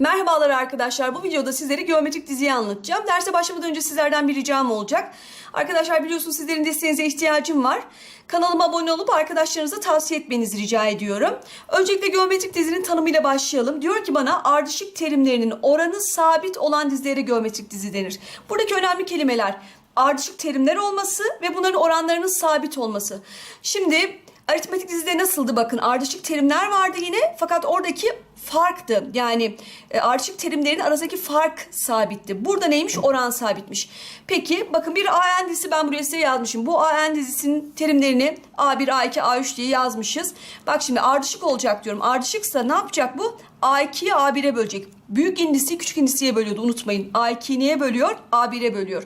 Merhabalar arkadaşlar. Bu videoda sizlere geometrik diziyi anlatacağım. Derse başlamadan önce sizlerden bir ricam olacak. Arkadaşlar biliyorsunuz sizlerin desteğinize ihtiyacım var. Kanalıma abone olup arkadaşlarınıza tavsiye etmenizi rica ediyorum. Öncelikle geometrik dizinin tanımıyla başlayalım. Diyor ki bana ardışık terimlerinin oranı sabit olan dizilere geometrik dizi denir. Buradaki önemli kelimeler ardışık terimler olması ve bunların oranlarının sabit olması. Şimdi aritmetik dizide nasıldı bakın ardışık terimler vardı yine fakat oradaki farktı. Yani e, ardışık terimlerin arasındaki fark sabitti. Burada neymiş? Oran sabitmiş. Peki bakın bir AN dizisi ben buraya size yazmışım. Bu AN dizisinin terimlerini A1, A2, A3 diye yazmışız. Bak şimdi ardışık olacak diyorum. Ardışıksa ne yapacak bu? A2'yi A1'e bölecek. Büyük indisi küçük indisiye bölüyordu unutmayın. A2'yi neye bölüyor? A1'e bölüyor.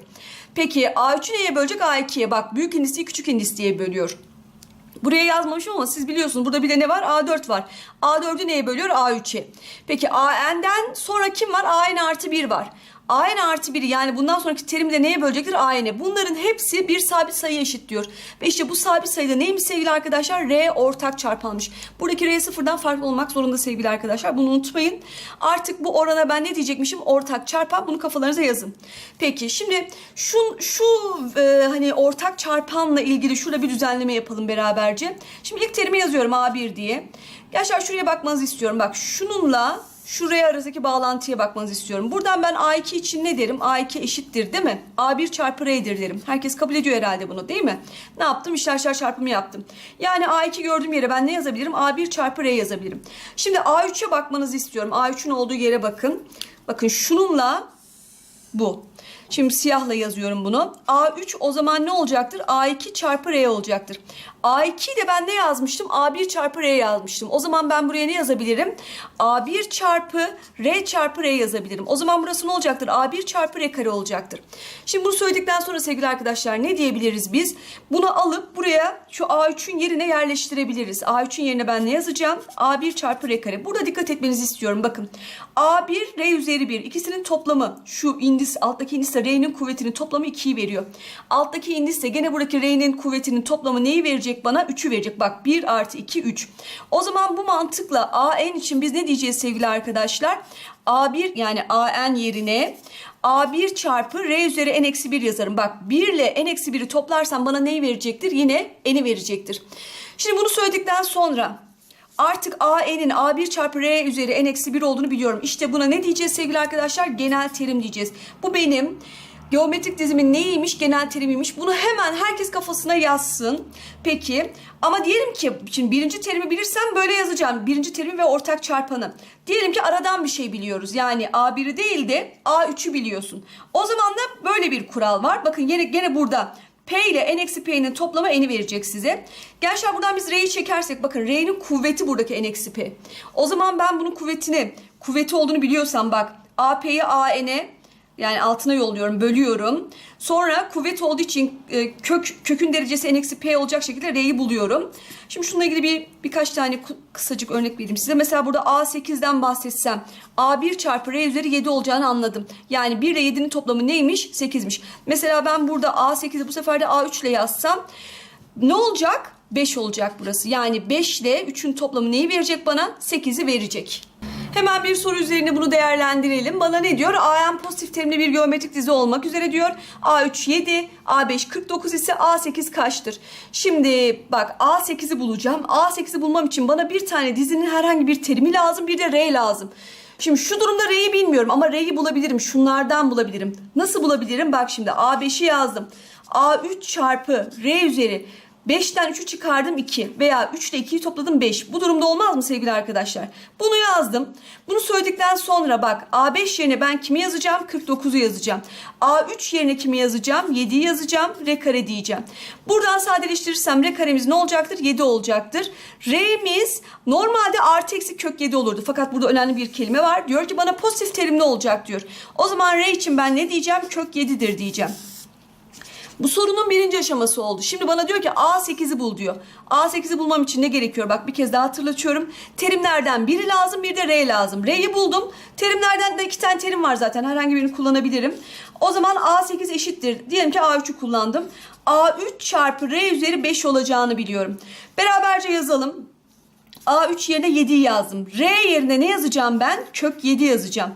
Peki A3'ü neye bölecek? A2'ye. Bak büyük indisi küçük indis diye bölüyor. Buraya yazmamışım ama siz biliyorsunuz. Burada bir de ne var? A4 var. A4'ü neye bölüyor? A3'e. Peki AN'den sonra kim var? AN artı 1 var. AN artı 1'i yani bundan sonraki terimi de neye bölecektir? AN'e. Bunların hepsi bir sabit sayıya eşit diyor. Ve işte bu sabit sayıda neymiş sevgili arkadaşlar? R ortak çarpanmış. Buradaki R sıfırdan farklı olmak zorunda sevgili arkadaşlar. Bunu unutmayın. Artık bu orana ben ne diyecekmişim? Ortak çarpan. Bunu kafalarınıza yazın. Peki şimdi şu, şu e, hani ortak çarpanla ilgili şurada bir düzenleme yapalım beraberce. Şimdi ilk terimi yazıyorum A1 diye. Gençler şuraya bakmanızı istiyorum. Bak şununla şuraya arasındaki bağlantıya bakmanızı istiyorum. Buradan ben A2 için ne derim? A2 eşittir değil mi? A1 çarpı R'dir derim. Herkes kabul ediyor herhalde bunu değil mi? Ne yaptım? İşler çarpımı yaptım. Yani A2 gördüğüm yere ben ne yazabilirim? A1 çarpı R yazabilirim. Şimdi A3'e bakmanızı istiyorum. A3'ün olduğu yere bakın. Bakın şununla bu. Şimdi siyahla yazıyorum bunu. A3 o zaman ne olacaktır? A2 çarpı R olacaktır. A2 de ben ne yazmıştım? A1 çarpı R yazmıştım. O zaman ben buraya ne yazabilirim? A1 çarpı R çarpı R yazabilirim. O zaman burası ne olacaktır? A1 çarpı R kare olacaktır. Şimdi bunu söyledikten sonra sevgili arkadaşlar ne diyebiliriz biz? Bunu alıp buraya şu A3'ün yerine yerleştirebiliriz. A3'ün yerine ben ne yazacağım? A1 çarpı R kare. Burada dikkat etmenizi istiyorum. Bakın A1 R üzeri 1. İkisinin toplamı şu indis alttaki indisle R'nin kuvvetinin toplamı 2'yi veriyor. Alttaki indisle gene buradaki R'nin kuvvetinin toplamı neyi verecek bana? 3'ü verecek. Bak 1 artı 2 3. O zaman bu mantıkla AN için biz ne diyeceğiz sevgili arkadaşlar? A1 yani AN yerine A1 çarpı R üzeri N eksi 1 yazarım. Bak 1 ile N eksi 1'i toplarsam bana neyi verecektir? Yine N'i verecektir. Şimdi bunu söyledikten sonra Artık AN'in A1 çarpı R üzeri N eksi 1 olduğunu biliyorum. İşte buna ne diyeceğiz sevgili arkadaşlar? Genel terim diyeceğiz. Bu benim geometrik dizimin neymiş? Genel terimiymiş. Bunu hemen herkes kafasına yazsın. Peki ama diyelim ki şimdi birinci terimi bilirsem böyle yazacağım. Birinci terimi ve ortak çarpanı. Diyelim ki aradan bir şey biliyoruz. Yani A1'i değil de A3'ü biliyorsun. O zaman da böyle bir kural var. Bakın yine gene burada P ile n eksi P'nin toplamı n'i verecek size. Gençler buradan biz R'yi çekersek bakın R'nin kuvveti buradaki n eksi P. O zaman ben bunun kuvvetini, kuvveti olduğunu biliyorsam bak AP'yi AN'e yani altına yolluyorum, bölüyorum. Sonra kuvvet olduğu için e, kök kökün derecesi n eksi p olacak şekilde r'yi buluyorum. Şimdi şununla ilgili bir birkaç tane kısacık örnek vereyim size. Mesela burada a8'den bahsetsem a1 çarpı r üzeri 7 olacağını anladım. Yani 1 ile 7'nin toplamı neymiş? 8'miş. Mesela ben burada a8'i bu sefer de a3 ile yazsam ne olacak? 5 olacak burası. Yani 5 ile 3'ün toplamı neyi verecek bana? 8'i verecek. Hemen bir soru üzerine bunu değerlendirelim. Bana ne diyor? AN pozitif terimli bir geometrik dizi olmak üzere diyor. A3 7, A5 49 ise A8 kaçtır? Şimdi bak A8'i bulacağım. A8'i bulmam için bana bir tane dizinin herhangi bir terimi lazım, bir de R lazım. Şimdi şu durumda R'yi bilmiyorum ama R'yi bulabilirim. Şunlardan bulabilirim. Nasıl bulabilirim? Bak şimdi A5'i yazdım. A3 çarpı R üzeri 5'ten 3'ü çıkardım 2 veya 3 ile 2'yi topladım 5. Bu durumda olmaz mı sevgili arkadaşlar? Bunu yazdım. Bunu söyledikten sonra bak A5 yerine ben kimi yazacağım? 49'u yazacağım. A3 yerine kimi yazacağım? 7'yi yazacağım. R kare diyeceğim. Buradan sadeleştirirsem R karemiz ne olacaktır? 7 olacaktır. R'miz normalde artı eksi kök 7 olurdu. Fakat burada önemli bir kelime var. Diyor ki bana pozitif terim ne olacak diyor. O zaman R için ben ne diyeceğim? Kök 7'dir diyeceğim. Bu sorunun birinci aşaması oldu. Şimdi bana diyor ki A8'i bul diyor. A8'i bulmam için ne gerekiyor? Bak bir kez daha hatırlatıyorum. Terimlerden biri lazım bir de R lazım. R'yi buldum. Terimlerden de iki tane terim var zaten. Herhangi birini kullanabilirim. O zaman A8 eşittir. Diyelim ki A3'ü kullandım. A3 çarpı R üzeri 5 olacağını biliyorum. Beraberce yazalım. A3 yerine 7'yi yazdım. R yerine ne yazacağım ben? Kök 7 yazacağım.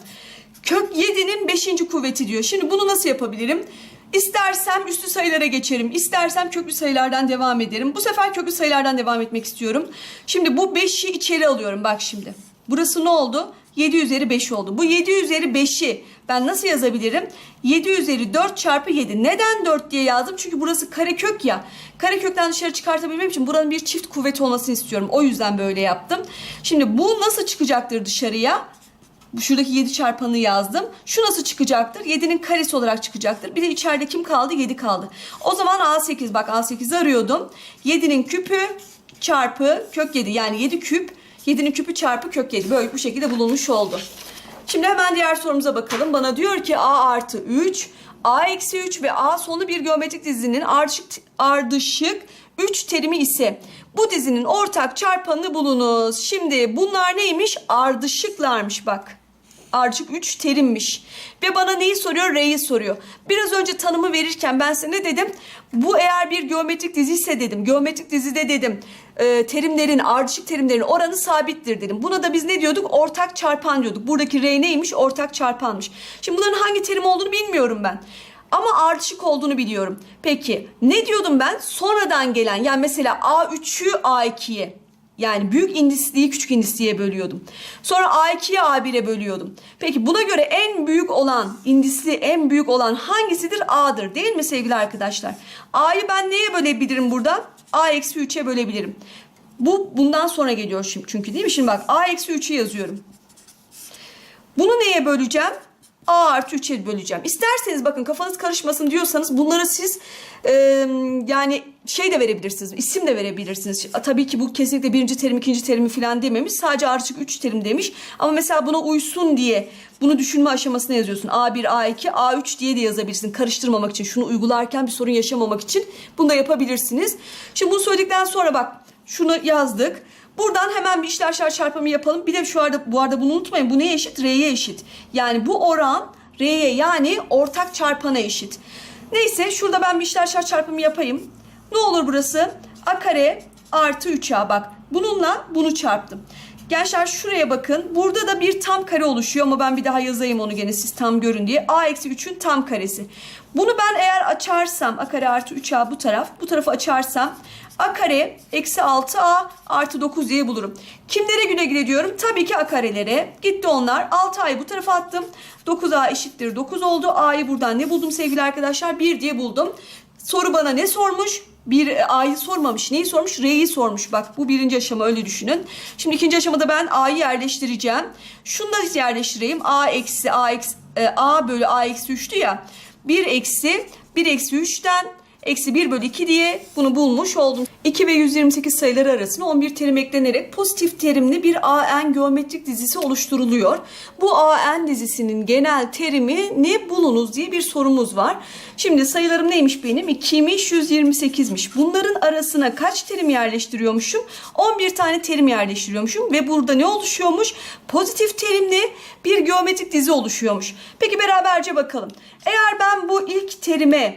Kök 7'nin 5. kuvveti diyor. Şimdi bunu nasıl yapabilirim? İstersem üstü sayılara geçerim. İstersem köklü sayılardan devam ederim. Bu sefer köklü sayılardan devam etmek istiyorum. Şimdi bu 5'i içeri alıyorum. Bak şimdi. Burası ne oldu? 7 üzeri 5 oldu. Bu 7 üzeri 5'i ben nasıl yazabilirim? 7 üzeri 4 çarpı 7. Neden 4 diye yazdım? Çünkü burası karekök ya. Karekökten dışarı çıkartabilmem için buranın bir çift kuvveti olmasını istiyorum. O yüzden böyle yaptım. Şimdi bu nasıl çıkacaktır dışarıya? Bu şuradaki 7 çarpanı yazdım. Şu nasıl çıkacaktır? 7'nin karesi olarak çıkacaktır. Bir de içeride kim kaldı? 7 kaldı. O zaman A8 bak A8'i arıyordum. 7'nin küpü çarpı kök 7 yani 7 küp 7'nin küpü çarpı kök 7 böyle bu şekilde bulunmuş oldu. Şimdi hemen diğer sorumuza bakalım. Bana diyor ki A artı 3, A eksi 3 ve A sonu bir geometrik dizinin ardışık, ardışık 3 terimi ise bu dizinin ortak çarpanını bulunuz. Şimdi bunlar neymiş? Ardışıklarmış bak. Ardışık 3 terimmiş. Ve bana neyi soruyor? R'yi soruyor. Biraz önce tanımı verirken ben size ne dedim? Bu eğer bir geometrik dizi ise dedim. Geometrik dizide dedim. E, terimlerin, ardışık terimlerin oranı sabittir dedim. Buna da biz ne diyorduk? Ortak çarpan diyorduk. Buradaki R neymiş? Ortak çarpanmış. Şimdi bunların hangi terim olduğunu bilmiyorum ben. Ama ardışık olduğunu biliyorum. Peki ne diyordum ben? Sonradan gelen yani mesela A3'ü A2'ye yani büyük indisliği küçük indisliğe bölüyordum. Sonra A2'ye A1'e bölüyordum. Peki buna göre en büyük olan, indisli en büyük olan hangisidir? A'dır değil mi sevgili arkadaşlar? A'yı ben neye bölebilirim burada? A eksi 3'e bölebilirim. Bu bundan sonra geliyor şimdi çünkü değil mi? Şimdi bak A eksi 3'ü yazıyorum. Bunu neye böleceğim? A artı 3'e böleceğim. İsterseniz bakın kafanız karışmasın diyorsanız bunları siz e, yani şey de verebilirsiniz. isim de verebilirsiniz. Tabii ki bu kesinlikle birinci terim, ikinci terimi falan dememiş. Sadece artık 3 terim demiş. Ama mesela buna uysun diye bunu düşünme aşamasına yazıyorsun. A1, A2, A3 diye de yazabilirsin. Karıştırmamak için, şunu uygularken bir sorun yaşamamak için bunu da yapabilirsiniz. Şimdi bunu söyledikten sonra bak şunu yazdık. Buradan hemen bir işler şart çarpımı yapalım. Bir de şu arada bu arada bunu unutmayın. Bu neye eşit? R'ye eşit. Yani bu oran R'ye yani ortak çarpana eşit. Neyse şurada ben bir işler şart çarpımı yapayım. Ne olur burası? A kare artı 3A bak. Bununla bunu çarptım. Gençler şuraya bakın. Burada da bir tam kare oluşuyor ama ben bir daha yazayım onu gene siz tam görün diye. A eksi 3'ün tam karesi. Bunu ben eğer açarsam A kare artı 3A bu taraf. Bu tarafı açarsam A kare eksi 6A artı 9 diye bulurum. Kimlere güne güne diyorum? Tabii ki A karelere. Gitti onlar. 6A'yı bu tarafa attım. 9A eşittir 9 oldu. A'yı buradan ne buldum sevgili arkadaşlar? 1 diye buldum. Soru bana ne sormuş? Bir A'yı sormamış. Neyi sormuş? R'yi sormuş. Bak bu birinci aşama öyle düşünün. Şimdi ikinci aşamada ben A'yı yerleştireceğim. Şunu da yerleştireyim. A eksi A eksi e, A bölü A eksi 3'tü ya. 1 eksi 1 eksi 3'ten eksi 1 bölü 2 diye bunu bulmuş oldum. 2 ve 128 sayıları arasına 11 terim eklenerek pozitif terimli bir AN geometrik dizisi oluşturuluyor. Bu AN dizisinin genel terimi ne bulunuz diye bir sorumuz var. Şimdi sayılarım neymiş benim? 2'miş 128'miş. Bunların arasına kaç terim yerleştiriyormuşum? 11 tane terim yerleştiriyormuşum ve burada ne oluşuyormuş? Pozitif terimli bir geometrik dizi oluşuyormuş. Peki beraberce bakalım. Eğer ben bu ilk terime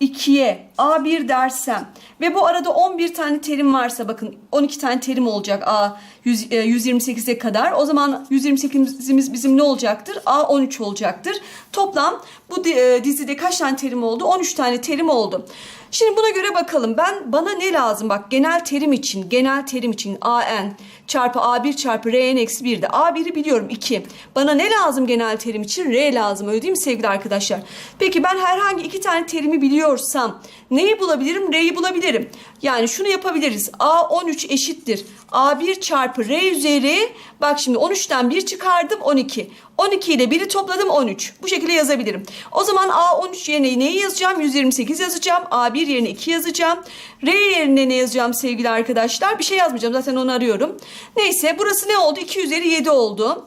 2'ye A1 dersem ve bu arada 11 tane terim varsa bakın 12 tane terim olacak A 100, e, 128'e kadar. O zaman 128'imiz bizim ne olacaktır? A 13 olacaktır. Toplam bu e, dizide kaç tane terim oldu? 13 tane terim oldu. Şimdi buna göre bakalım. Ben bana ne lazım? Bak genel terim için, genel terim için AN çarpı A1 çarpı RN eksi 1'de. A1'i biliyorum 2. Bana ne lazım genel terim için? R lazım öyle değil mi sevgili arkadaşlar? Peki ben herhangi iki tane terimi biliyorsam neyi bulabilirim? R'yi bulabilirim. Yani şunu yapabiliriz. A13 eşittir. A1 çarpı R üzeri bak şimdi 13'ten 1 çıkardım 12. 12 ile 1'i topladım 13. Bu şekilde yazabilirim. O zaman A13 yerine neyi yazacağım? 128 yazacağım. A1 yerine 2 yazacağım. R yerine ne yazacağım sevgili arkadaşlar? Bir şey yazmayacağım. Zaten onu arıyorum. Neyse burası ne oldu? 2 üzeri 7 oldu.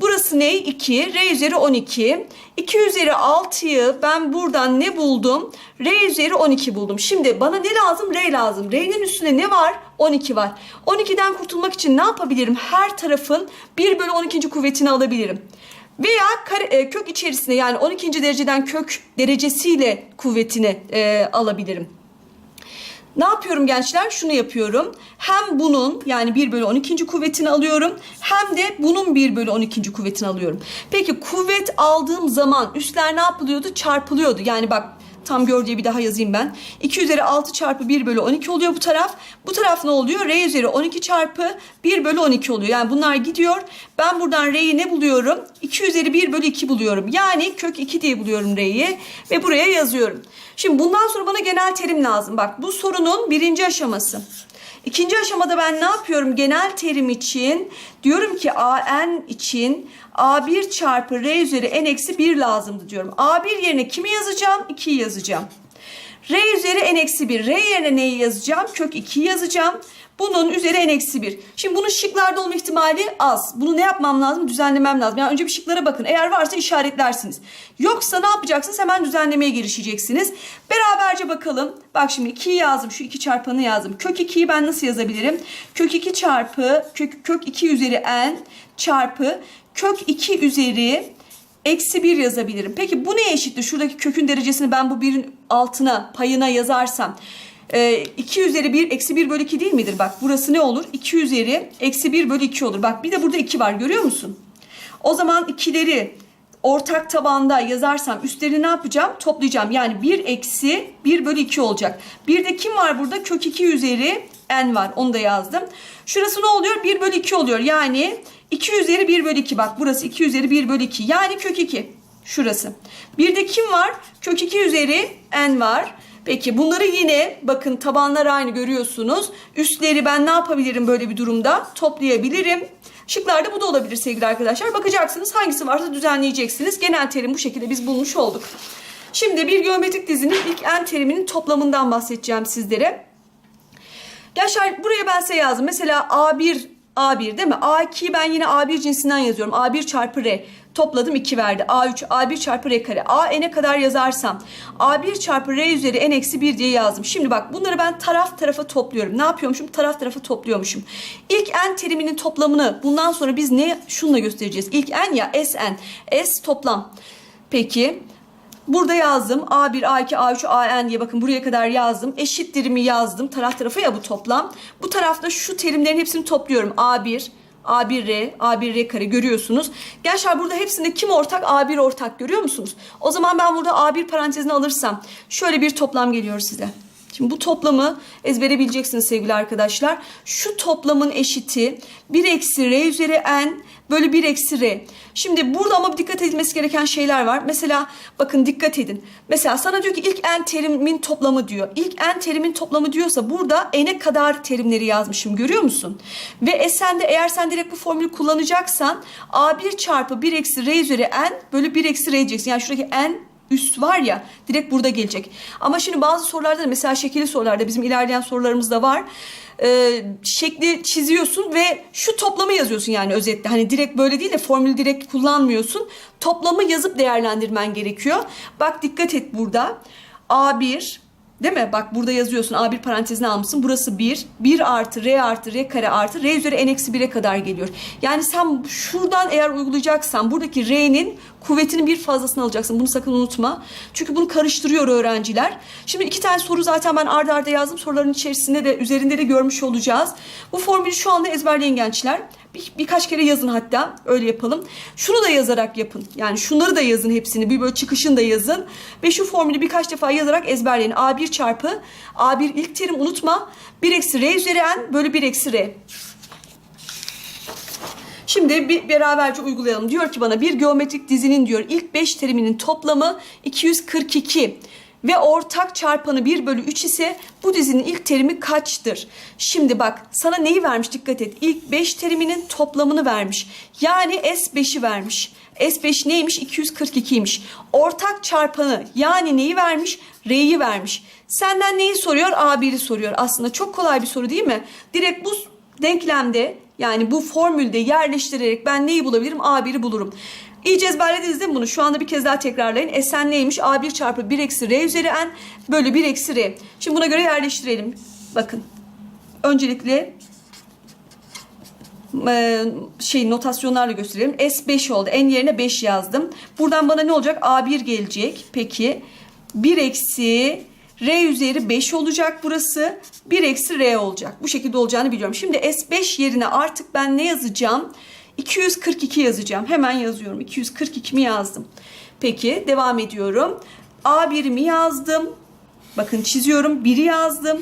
Burası ne? 2. R üzeri 12. 2 üzeri 6'yı ben buradan ne buldum? R üzeri 12 buldum. Şimdi bana ne lazım? R lazım. R'nin üstüne ne var? 12 var. 12'den kurtulmak için ne yapabilirim? Her tarafın 1 bölü 12. kuvvetini alabilirim. Veya kare, e, kök içerisine yani 12. dereceden kök derecesiyle kuvvetini e, alabilirim. Ne yapıyorum gençler? Şunu yapıyorum. Hem bunun yani 1 bölü 12. kuvvetini alıyorum. Hem de bunun 1 bölü 12. kuvvetini alıyorum. Peki kuvvet aldığım zaman üstler ne yapılıyordu? Çarpılıyordu. Yani bak tam gör diye bir daha yazayım ben. 2 üzeri 6 çarpı 1 bölü 12 oluyor bu taraf. Bu taraf ne oluyor? R üzeri 12 çarpı 1 bölü 12 oluyor. Yani bunlar gidiyor. Ben buradan R'yi ne buluyorum? 2 üzeri 1 bölü 2 buluyorum. Yani kök 2 diye buluyorum R'yi. Ve buraya yazıyorum. Şimdi bundan sonra bana genel terim lazım. Bak bu sorunun birinci aşaması. İkinci aşamada ben ne yapıyorum? Genel terim için diyorum ki AN için A1 çarpı R üzeri N eksi 1 lazımdı diyorum. A1 yerine kimi yazacağım? 2'yi yazacağım. R üzeri N eksi 1. R yerine neyi yazacağım? Kök 2'yi yazacağım. Bunun üzeri N eksi 1. Şimdi bunun şıklarda olma ihtimali az. Bunu ne yapmam lazım? Düzenlemem lazım. Yani önce bir şıklara bakın. Eğer varsa işaretlersiniz. Yoksa ne yapacaksınız? Hemen düzenlemeye girişeceksiniz. Beraberce bakalım. Bak şimdi 2'yi yazdım. Şu 2 çarpanı yazdım. Kök 2'yi ben nasıl yazabilirim? Kök 2 çarpı kök, kök 2 üzeri N çarpı kök 2 üzeri eksi 1 yazabilirim. Peki bu neye eşittir? Şuradaki kökün derecesini ben bu birin altına payına yazarsam e, 2 üzeri 1 eksi 1 bölü 2 değil midir? Bak burası ne olur? 2 üzeri eksi 1 bölü 2 olur. Bak bir de burada 2 var görüyor musun? O zaman ikileri ortak tabanda yazarsam üstlerini ne yapacağım? Toplayacağım. Yani 1 eksi 1 bölü 2 olacak. Bir de kim var burada? Kök 2 üzeri n var. Onu da yazdım. Şurası ne oluyor? 1 bölü 2 oluyor. Yani 2 üzeri 1 bölü 2. Bak burası 2 üzeri 1 bölü 2. Yani kök 2. Şurası. Bir de kim var? Kök 2 üzeri n var. Peki bunları yine bakın tabanlar aynı görüyorsunuz. Üstleri ben ne yapabilirim böyle bir durumda? Toplayabilirim. Şıklarda bu da olabilir sevgili arkadaşlar. Bakacaksınız hangisi varsa düzenleyeceksiniz. Genel terim bu şekilde biz bulmuş olduk. Şimdi bir geometrik dizinin ilk en teriminin toplamından bahsedeceğim sizlere. Gençler buraya ben size yazdım. Mesela A1 A1 değil mi? A2'yi ben yine A1 cinsinden yazıyorum. A1 çarpı R. Topladım 2 verdi. A3 A1 çarpı R kare. A n'e kadar yazarsam A1 çarpı R üzeri n eksi 1 diye yazdım. Şimdi bak bunları ben taraf tarafa topluyorum. Ne yapıyormuşum? Taraf tarafa topluyormuşum. İlk n teriminin toplamını bundan sonra biz ne şunla göstereceğiz. İlk n ya Sn. S toplam. Peki Burada yazdım. A1, A2, A3, AN diye bakın buraya kadar yazdım. Eşittirimi yazdım. Taraf tarafa ya bu toplam. Bu tarafta şu terimlerin hepsini topluyorum. A1, A1R, A1R kare görüyorsunuz. Gençler burada hepsinde kim ortak? A1 ortak görüyor musunuz? O zaman ben burada A1 parantezini alırsam şöyle bir toplam geliyor size. Şimdi bu toplamı ezbere bileceksiniz sevgili arkadaşlar. Şu toplamın eşiti 1 eksi R üzeri N bölü 1 eksi R. Şimdi burada ama dikkat edilmesi gereken şeyler var. Mesela bakın dikkat edin. Mesela sana diyor ki ilk n terimin toplamı diyor. İlk n terimin toplamı diyorsa burada n'e kadar terimleri yazmışım görüyor musun? Ve e sen de eğer sen direkt bu formülü kullanacaksan a1 çarpı 1 eksi r üzeri n bölü 1 eksi r diyeceksin. Yani şuradaki n üst var ya direkt burada gelecek. Ama şimdi bazı sorularda da mesela şekilli sorularda bizim ilerleyen sorularımızda var. Ee, şekli çiziyorsun ve şu toplamı yazıyorsun yani özetle. Hani direkt böyle değil de formülü direkt kullanmıyorsun. Toplamı yazıp değerlendirmen gerekiyor. Bak dikkat et burada. A1 Değil mi? Bak burada yazıyorsun A1 parantezine almışsın. Burası 1. 1 artı R artı R kare artı R üzeri N eksi 1'e kadar geliyor. Yani sen şuradan eğer uygulayacaksan buradaki R'nin kuvvetinin bir fazlasını alacaksın. Bunu sakın unutma. Çünkü bunu karıştırıyor öğrenciler. Şimdi iki tane soru zaten ben arda arda yazdım. Soruların içerisinde de üzerinde de görmüş olacağız. Bu formülü şu anda ezberleyin gençler. Bir, birkaç kere yazın hatta öyle yapalım. Şunu da yazarak yapın. Yani şunları da yazın hepsini. Bir böyle çıkışını da yazın. Ve şu formülü birkaç defa yazarak ezberleyin. A1 çarpı A1 ilk terim unutma. 1 eksi R üzeri N bölü 1 eksi R. Şimdi bir beraberce uygulayalım. Diyor ki bana bir geometrik dizinin diyor ilk 5 teriminin toplamı 242 ve ortak çarpanı 1 bölü 3 ise bu dizinin ilk terimi kaçtır? Şimdi bak sana neyi vermiş dikkat et. İlk 5 teriminin toplamını vermiş. Yani S5'i vermiş. S5 neymiş? 242'ymiş. Ortak çarpanı yani neyi vermiş? R'yi vermiş. Senden neyi soruyor? A1'i soruyor. Aslında çok kolay bir soru değil mi? Direkt bu denklemde yani bu formülde yerleştirerek ben neyi bulabilirim? A1'i bulurum. İyice ezberlediniz değil mi bunu? Şu anda bir kez daha tekrarlayın. Sn neymiş? A1 çarpı 1 eksi R üzeri N bölü 1 eksi R. Şimdi buna göre yerleştirelim. Bakın. Öncelikle e, şey notasyonlarla gösterelim. S5 oldu. N yerine 5 yazdım. Buradan bana ne olacak? A1 gelecek. Peki. 1 eksi R üzeri 5 olacak burası. 1 eksi R olacak. Bu şekilde olacağını biliyorum. Şimdi S5 yerine artık ben ne yazacağım? 242 yazacağım. Hemen yazıyorum. 242 mi yazdım? Peki devam ediyorum. A1'imi yazdım. Bakın çiziyorum. 1'i yazdım.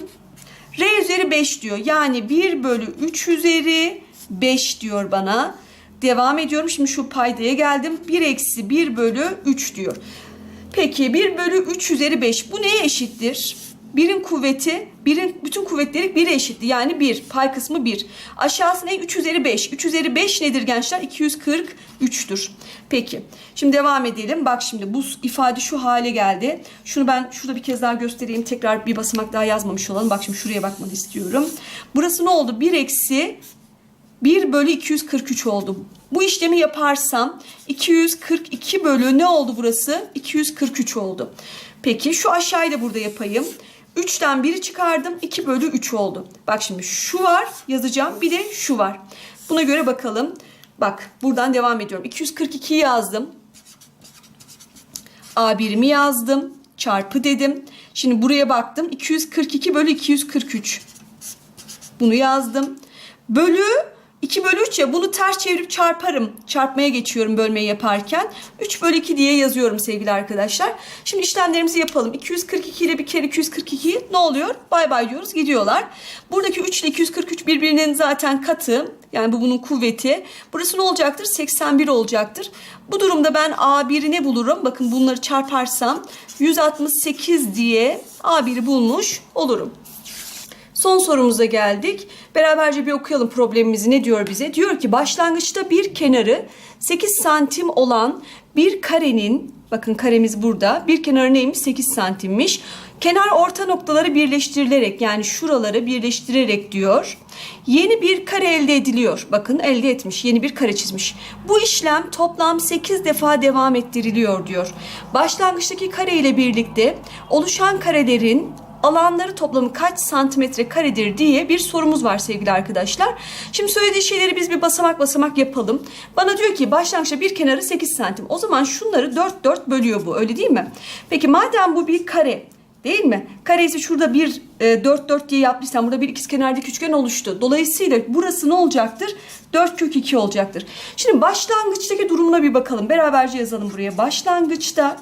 R üzeri 5 diyor. Yani 1 bölü 3 üzeri 5 diyor bana. Devam ediyorum. Şimdi şu paydaya geldim. 1 eksi 1 bölü 3 diyor. Peki 1 bölü 3 üzeri 5 bu neye eşittir? 1'in kuvveti, 1'in bütün kuvvetleri 1'e eşitti. Yani 1, pay kısmı 1. Aşağısı ne? 3 üzeri 5. 3 üzeri 5 nedir gençler? 243'tür. Peki. Şimdi devam edelim. Bak şimdi bu ifade şu hale geldi. Şunu ben şurada bir kez daha göstereyim. Tekrar bir basamak daha yazmamış olalım. Bak şimdi şuraya bakmanı istiyorum. Burası ne oldu? 1 eksi 1 bölü 243 oldu. Bu işlemi yaparsam 242 bölü ne oldu burası? 243 oldu. Peki şu aşağıyı da burada yapayım. 3'ten 1'i çıkardım. 2 bölü 3 oldu. Bak şimdi şu var yazacağım. Bir de şu var. Buna göre bakalım. Bak buradan devam ediyorum. 242'yi yazdım. A1'imi yazdım. Çarpı dedim. Şimdi buraya baktım. 242 bölü 243. Bunu yazdım. Bölü 2 bölü 3 ya bunu ters çevirip çarparım. Çarpmaya geçiyorum bölmeyi yaparken. 3 bölü 2 diye yazıyorum sevgili arkadaşlar. Şimdi işlemlerimizi yapalım. 242 ile bir kere 242 ne oluyor? Bay bay diyoruz gidiyorlar. Buradaki 3 ile 243 birbirinin zaten katı. Yani bu bunun kuvveti. Burası ne olacaktır? 81 olacaktır. Bu durumda ben A1'i ne bulurum? Bakın bunları çarparsam 168 diye A1'i bulmuş olurum. Son sorumuza geldik. Beraberce bir okuyalım problemimizi. Ne diyor bize? Diyor ki başlangıçta bir kenarı 8 santim olan bir karenin bakın karemiz burada. Bir kenarı neymiş? 8 santimmiş. Kenar orta noktaları birleştirilerek yani şuraları birleştirerek diyor. Yeni bir kare elde ediliyor. Bakın elde etmiş. Yeni bir kare çizmiş. Bu işlem toplam 8 defa devam ettiriliyor diyor. Başlangıçtaki kare ile birlikte oluşan karelerin alanları toplamı kaç santimetre karedir diye bir sorumuz var sevgili arkadaşlar. Şimdi söylediği şeyleri biz bir basamak basamak yapalım. Bana diyor ki başlangıçta bir kenarı 8 santim. O zaman şunları 4 4 bölüyor bu öyle değil mi? Peki madem bu bir kare Değil mi? Kare ise şurada bir e, 4 4 diye yaptıysam burada bir ikizkenarlık üçgen oluştu. Dolayısıyla burası ne olacaktır? 4 kök 2 olacaktır. Şimdi başlangıçtaki durumuna bir bakalım. Beraberce yazalım buraya. Başlangıçta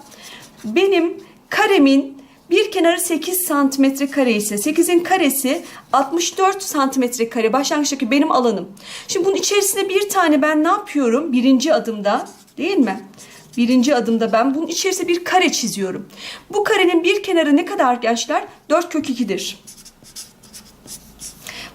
benim karemin bir kenarı 8 santimetre kare ise 8'in karesi 64 santimetre kare başlangıçtaki benim alanım. Şimdi bunun içerisinde bir tane ben ne yapıyorum? Birinci adımda değil mi? Birinci adımda ben bunun içerisine bir kare çiziyorum. Bu karenin bir kenarı ne kadar gençler? 4 kök 2'dir.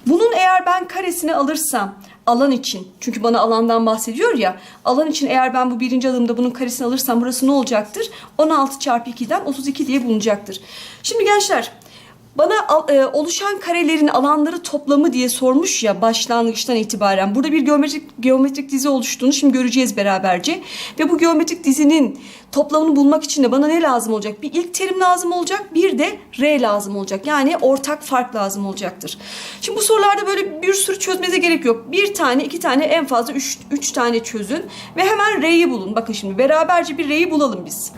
Bunun eğer ben karesini alırsam alan için çünkü bana alandan bahsediyor ya alan için eğer ben bu birinci adımda bunun karesini alırsam burası ne olacaktır? 16 çarpı 2'den 32 diye bulunacaktır. Şimdi gençler bana e, oluşan karelerin alanları toplamı diye sormuş ya başlangıçtan itibaren. Burada bir geometrik geometrik dizi oluştuğunu şimdi göreceğiz beraberce. Ve bu geometrik dizinin toplamını bulmak için de bana ne lazım olacak? Bir ilk terim lazım olacak, bir de R lazım olacak. Yani ortak fark lazım olacaktır. Şimdi bu sorularda böyle bir sürü çözmenize gerek yok. Bir tane, iki tane, en fazla üç, üç tane çözün ve hemen R'yi bulun. Bakın şimdi beraberce bir R'yi bulalım biz.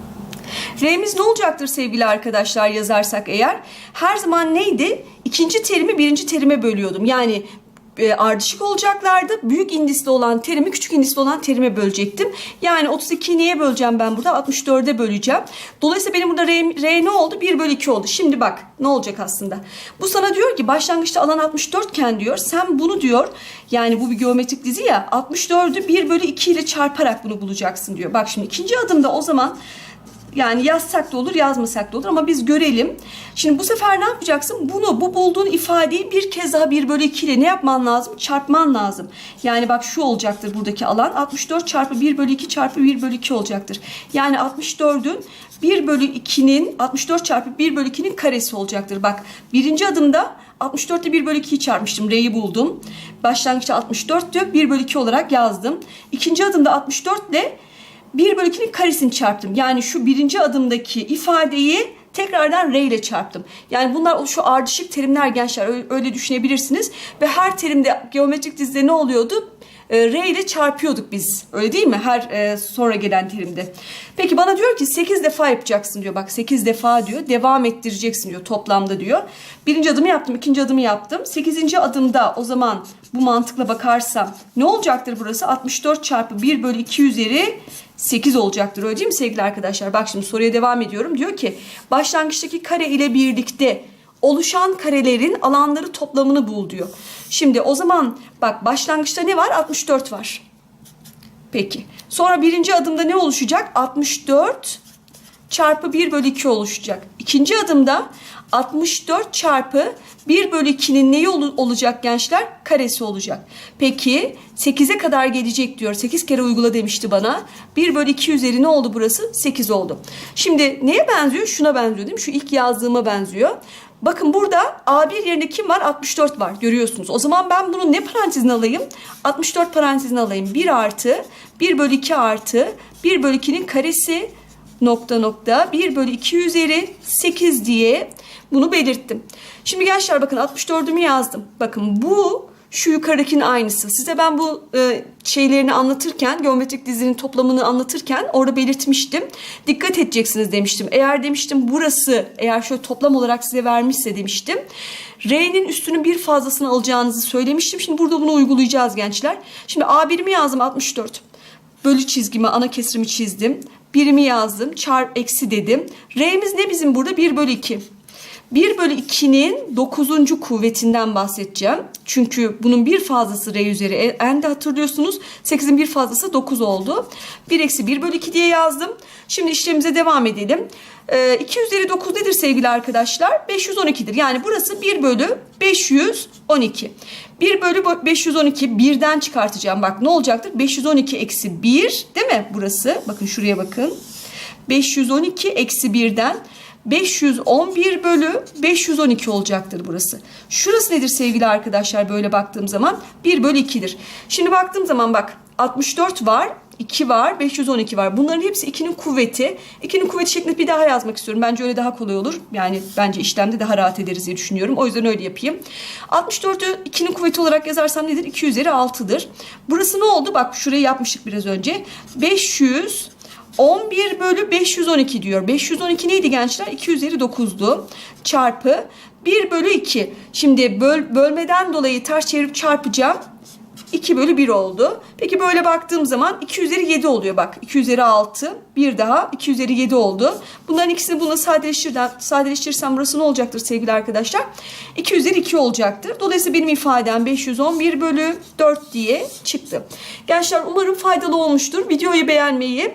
R'miz ne olacaktır sevgili arkadaşlar yazarsak eğer? Her zaman neydi? İkinci terimi birinci terime bölüyordum. Yani e, ardışık olacaklardı. Büyük indisli olan terimi küçük indisli olan terime bölecektim. Yani 32'yi neye böleceğim ben burada? 64'e böleceğim. Dolayısıyla benim burada R, R ne oldu? 1 bölü 2 oldu. Şimdi bak ne olacak aslında? Bu sana diyor ki başlangıçta alan 64 iken diyor sen bunu diyor yani bu bir geometrik dizi ya 64'ü 1 bölü 2 ile çarparak bunu bulacaksın diyor. Bak şimdi ikinci adımda o zaman yani yazsak da olur yazmasak da olur ama biz görelim. Şimdi bu sefer ne yapacaksın? Bunu bu bulduğun ifadeyi bir kez daha 1 bölü 2 ile ne yapman lazım? Çarpman lazım. Yani bak şu olacaktır buradaki alan. 64 çarpı 1 bölü 2 çarpı 1 bölü 2 olacaktır. Yani 64'ün 1 bölü 2'nin 64 çarpı 1 bölü 2'nin karesi olacaktır. Bak birinci adımda 64 ile 1 bölü 2'yi çarpmıştım. R'yi buldum. Başlangıçta 64 diyor. 1 bölü 2 olarak yazdım. İkinci adımda 64 ile 1 bölü 2'nin karesini çarptım. Yani şu birinci adımdaki ifadeyi tekrardan R ile çarptım. Yani bunlar şu ardışık terimler gençler öyle, düşünebilirsiniz. Ve her terimde geometrik dizide ne oluyordu? E, R ile çarpıyorduk biz. Öyle değil mi? Her e, sonra gelen terimde. Peki bana diyor ki 8 defa yapacaksın diyor. Bak 8 defa diyor. Devam ettireceksin diyor toplamda diyor. Birinci adımı yaptım, ikinci adımı yaptım. Sekizinci adımda o zaman bu mantıkla bakarsam ne olacaktır burası? 64 çarpı 1 bölü 2 üzeri 8 olacaktır öyle değil mi sevgili arkadaşlar? Bak şimdi soruya devam ediyorum. Diyor ki başlangıçtaki kare ile birlikte oluşan karelerin alanları toplamını bul diyor. Şimdi o zaman bak başlangıçta ne var? 64 var. Peki. Sonra birinci adımda ne oluşacak? 64 çarpı 1 bölü 2 oluşacak. İkinci adımda 64 çarpı 1 bölü 2'nin neyi ol- olacak gençler? Karesi olacak. Peki 8'e kadar gelecek diyor. 8 kere uygula demişti bana. 1 bölü 2 üzeri ne oldu burası? 8 oldu. Şimdi neye benziyor? Şuna benziyor değil mi? Şu ilk yazdığıma benziyor. Bakın burada A1 yerine kim var? 64 var. Görüyorsunuz. O zaman ben bunu ne parantezine alayım? 64 parantezine alayım. 1 artı 1 bölü 2 artı 1 bölü 2'nin karesi nokta nokta 1 bölü 2 üzeri 8 diye bunu belirttim. Şimdi gençler bakın 64'ümü yazdım. Bakın bu şu yukarıdakinin aynısı. Size ben bu e, şeylerini anlatırken, geometrik dizinin toplamını anlatırken orada belirtmiştim. Dikkat edeceksiniz demiştim. Eğer demiştim burası, eğer şöyle toplam olarak size vermişse demiştim. R'nin üstünün bir fazlasını alacağınızı söylemiştim. Şimdi burada bunu uygulayacağız gençler. Şimdi A1'imi yazdım 64. Bölü çizgimi, ana kesrimi çizdim. Birimi yazdım. Çarp eksi dedim. R'miz ne bizim burada? 1 bölü 2. 1 bölü 2'nin 9. kuvvetinden bahsedeceğim. Çünkü bunun bir fazlası R üzeri n'de hatırlıyorsunuz. 8'in bir fazlası 9 oldu. 1 eksi 1 bölü 2 diye yazdım. Şimdi işlemimize devam edelim. Ee, 2 üzeri 9 nedir sevgili arkadaşlar? 512'dir. Yani burası 1 bölü 512. 1 bölü 512 birden çıkartacağım. Bak ne olacaktır? 512 eksi 1 değil mi burası? Bakın şuraya bakın. 512 eksi 1'den 511 bölü 512 olacaktır burası. Şurası nedir sevgili arkadaşlar böyle baktığım zaman? 1 bölü 2'dir. Şimdi baktığım zaman bak 64 var. 2 var, 512 var. Bunların hepsi 2'nin kuvveti. 2'nin kuvveti şeklinde bir daha yazmak istiyorum. Bence öyle daha kolay olur. Yani bence işlemde daha rahat ederiz diye düşünüyorum. O yüzden öyle yapayım. 64'ü 2'nin kuvveti olarak yazarsam nedir? 2 üzeri 6'dır. Burası ne oldu? Bak şurayı yapmıştık biraz önce. 500 11 bölü 512 diyor. 512 neydi gençler? 2 üzeri 9'du. Çarpı 1 bölü 2. Şimdi böl, bölmeden dolayı ters çevirip çarpacağım. 2 bölü 1 oldu. Peki böyle baktığım zaman 2 üzeri 7 oluyor bak. 2 üzeri 6 bir daha 2 üzeri 7 oldu. Bunların ikisini bununla sadeleştirsem, sadeleştirirsem burası ne olacaktır sevgili arkadaşlar? 2 üzeri 2 olacaktır. Dolayısıyla benim ifadem 511 bölü 4 diye çıktı. Gençler umarım faydalı olmuştur. Videoyu beğenmeyi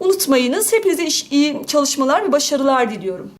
unutmayınız. Hepinize iyi çalışmalar ve başarılar diliyorum.